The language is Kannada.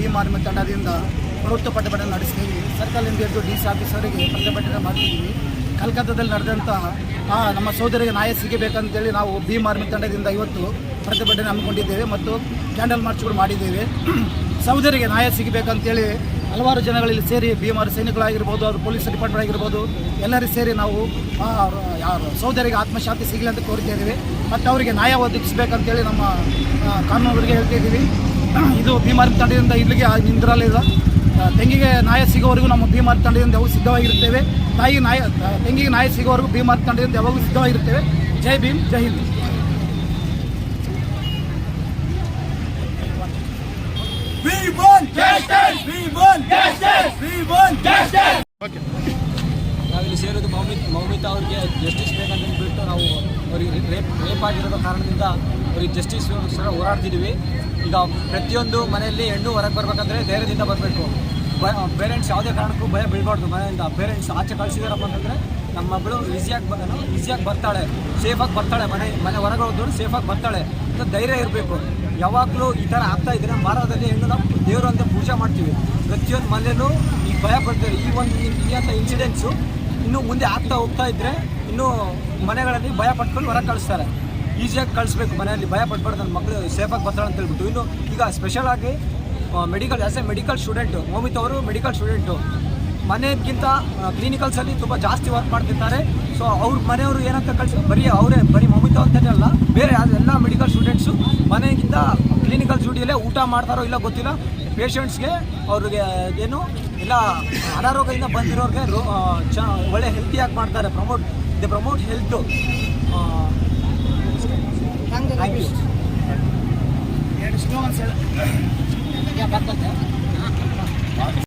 ಭೀಮ್ ಆರ್ಮಿ ತಂಡದಿಂದ ಪ್ರವೃತ್ತ ಪ್ರತಿಭಟನೆ ನಡೆಸಿದ್ದೀವಿ ಸರ್ಕಲ್ ಹಿಡಿದು ಡಿ ಸಿ ಆಫೀಸರಿಗೆ ಪ್ರತಿಭಟನೆ ಮಾಡ್ತಿದ್ದೀವಿ ಕಲ್ಕತ್ತಾದಲ್ಲಿ ನಡೆದಂತಹ ನಮ್ಮ ಸೋದರಿಗೆ ನ್ಯಾಯ ಸಿಗಬೇಕಂತೇಳಿ ನಾವು ಭೀಮ್ ಆರ್ಮಿ ತಂಡದಿಂದ ಇವತ್ತು ಪ್ರತಿಭಟನೆ ಹಮ್ಮಿಕೊಂಡಿದ್ದೇವೆ ಮತ್ತು ಕ್ಯಾಂಡಲ್ ಮಾರ್ಚ್ಗಳು ಮಾಡಿದ್ದೇವೆ. ಸಹೋದರಿಗೆ ನ್ಯಾಯ ಸಿಗಬೇಕಂತೇಳಿ ಹಲವಾರು ಜನಗಳಲ್ಲಿ ಸೇರಿ ಭೀಮಾರು ಸೈನಿಕರಾಗಿರ್ಬೋದು, ಅವ್ರ ಪೊಲೀಸ್ ಡಿಪಾರ್ಟ್ಮೆಂಟ್ ಆಗಿರ್ಬೋದು, ಎಲ್ಲರೂ ಸೇರಿ ನಾವು ಯಾರು, ಸಹೋದರಿಗೆ ಆತ್ಮಶಾಂತಿ ಸಿಗಲಿ ಅಂತ ಕೋರ್ತಾ ಇದ್ದೀವಿ ಮತ್ತು ಅವರಿಗೆ ನ್ಯಾಯ ಒದಗಿಸ್ಬೇಕಂತೇಳಿ ನಮ್ಮ ಕಾನೂನುಗಳಿಗೆ ಹೇಳ್ತಾ ಇದ್ದೀವಿ ಇದು ಭೀಮಾರ್ ತಂಡದಿಂದ ಇಲ್ಲಿಗೆ ನಿಂದಿರಲಿಲ್ಲ ತೆಂಗಿಗೆ ನಾಯ ಸಿಗೋವರೆಗೂ ನಮ್ಮ ಭೀಮಾರ್ ತಂಡದಿಂದ ಯಾವಾಗ ಸಿದ್ಧವಾಗಿರುತ್ತೇವೆ ತಾಯಿ ನಾಯ ತೆಂಗಿಗೆ ನಾಯ ಸಿಗೋವರೆಗೂ ಭೀಮಾರ್ ತಂಡದಿಂದ ಯಾವಾಗಲೂ ಸಿದ್ಧವಾಗಿರುತ್ತೇವೆ ಜೈ ಭೀಮ್ ಜೈ Hind We want justice. We want justice. We want justice. ನಾವಿಲ್ಲಿ ಸೇರೋದು ಮೌಮಿತ್, ಮೌಮಿತಾ ಅವರಿಗೆ ಜಸ್ಟಿಸ್ ಬೇಕಂತ ಬಿಟ್ಟು ನಾವು ಅವರಿಗೆ ರೇಪ್ ರೇಪ್ ಆಗಿರೋ ಕಾರಣದಿಂದ ಅವ್ರಿಗೆ ಜಸ್ಟಿಸ್ ಹೋರಾಡ್ತಿದ್ದೀವಿ ಈಗ ಪ್ರತಿಯೊಂದು ಮನೆಯಲ್ಲಿ ಹೆಣ್ಣು ಹೊರಗೆ ಬರಬೇಕಂದ್ರೆ ಧೈರ್ಯದಿಂದ ಬರಬೇಕು. ಪೇರೆಂಟ್ಸ್ ಯಾವುದೇ ಕಾರಣಕ್ಕೂ ಭಯ ಬೀಳ್ಬಾರ್ದು ಮನೆಯಿಂದ. ಪೇರೆಂಟ್ಸ್ ಆಚೆ ಕಳಿಸಿದಾರಪ್ಪ ಅಂತಂದರೆ ನಮ್ಮ ಮಗಳು ಈಸಿಯಾಗಿ ಬ ಈಸಿಯಾಗಿ ಬರ್ತಾಳೆ. ಸೇಫಾಗಿ ಬರ್ತಾಳೆ ಮನೆ ಮನೆ ಹೊರಗೆ ಹೋದ್ರು ಸೇಫಾಗಿ ಬರ್ತಾಳೆ. ಅಂತ ಧೈರ್ಯ ಇರಬೇಕು. ಯಾವಾಗಲೂ ಈ ಥರ ಆಗ್ತಾ ಇದ್ದರೆ ಮಾರಾದಲ್ಲಿ ಹೆಣ್ಣು ನಾವು ದೇವರು ಅಂತ ಪೂಜೆ ಮಾಡ್ತೀವಿ. ಪ್ರತಿಯೊಂದು ಮನೆಯಲ್ಲೂ ಈ ಭಯ ಪಡ್ತಾರೆ ಈ ಒಂದು, ಈ ಅಂತ ಇನ್ಸಿಡೆಂಟ್ಸು ಇನ್ನೂ ಮುಂದೆ ಆಗ್ತಾ ಹೋಗ್ತಾ ಇದ್ರೆ ಇನ್ನೂ ಮನೆಗಳಲ್ಲಿ ಭಯ ಪಟ್ಕೊಂಡು ಹೊರಗೆ ಕಳಿಸ್ತಾರೆ. ಈಸಿಯಾಗಿ ಕಳಿಸ್ಬೇಕು ಮನೆಯಲ್ಲಿ, ಭಯ ಪಡ್ಬಾರ್ದು ನನ್ನ ಮಕ್ಕಳು ಸೇಫಾಗಿ ಬರ್ತಾಳೆ ಅಂತ ಹೇಳ್ಬಿಟ್ಟು. ಇನ್ನು ಈಗ ಸ್ಪೆಷಲ್ ಆಗಿ medical as a medical student Moumit ಅವರು ಮೆಡಿಕಲ್ ಸ್ಟೂಡೆಂಟು ಮನೆಗಿಂತ ಕ್ಲಿನಿಕಲ್ಸಲ್ಲಿ ತುಂಬ ಜಾಸ್ತಿ ವರ್ಕ್ ಮಾಡ್ತಿರ್ತಾರೆ. ಸೊ ಅವ್ರ ಮನೆಯವರು ಏನಂತ ಕಳಿಸಿ, ಬರೀ ಅವರೇ, ಬರೀ ಮಮಿತ ಅಂತಲೇ ಅಲ್ಲ, ಬೇರೆ ಎಲ್ಲ ಮೆಡಿಕಲ್ ಸ್ಟೂಡೆಂಟ್ಸು ಮನೆಗಿಂತ ಕ್ಲಿನಿಕಲ್ ಡ್ಯೂಟಿಯಲ್ಲೇ ಊಟ ಮಾಡ್ತಾರೋ ಇಲ್ಲ ಗೊತ್ತಿಲ್ಲ. ಪೇಷಂಟ್ಸ್ಗೆ ಅವ್ರಿಗೆ ಏನು ಎಲ್ಲ ಅನಾರೋಗ್ಯದಿಂದ ಬಂದಿರೋರಿಗೆ ರೋ ಚ ಒಳ್ಳೆ ಹೆಲ್ತಿಯಾಗಿ ಮಾಡ್ತಾರೆ ಪ್ರಮೋಟ್ ದೆ ಪ್ರಮೋಟ್ ಹೆಲ್ತು ಎರಡು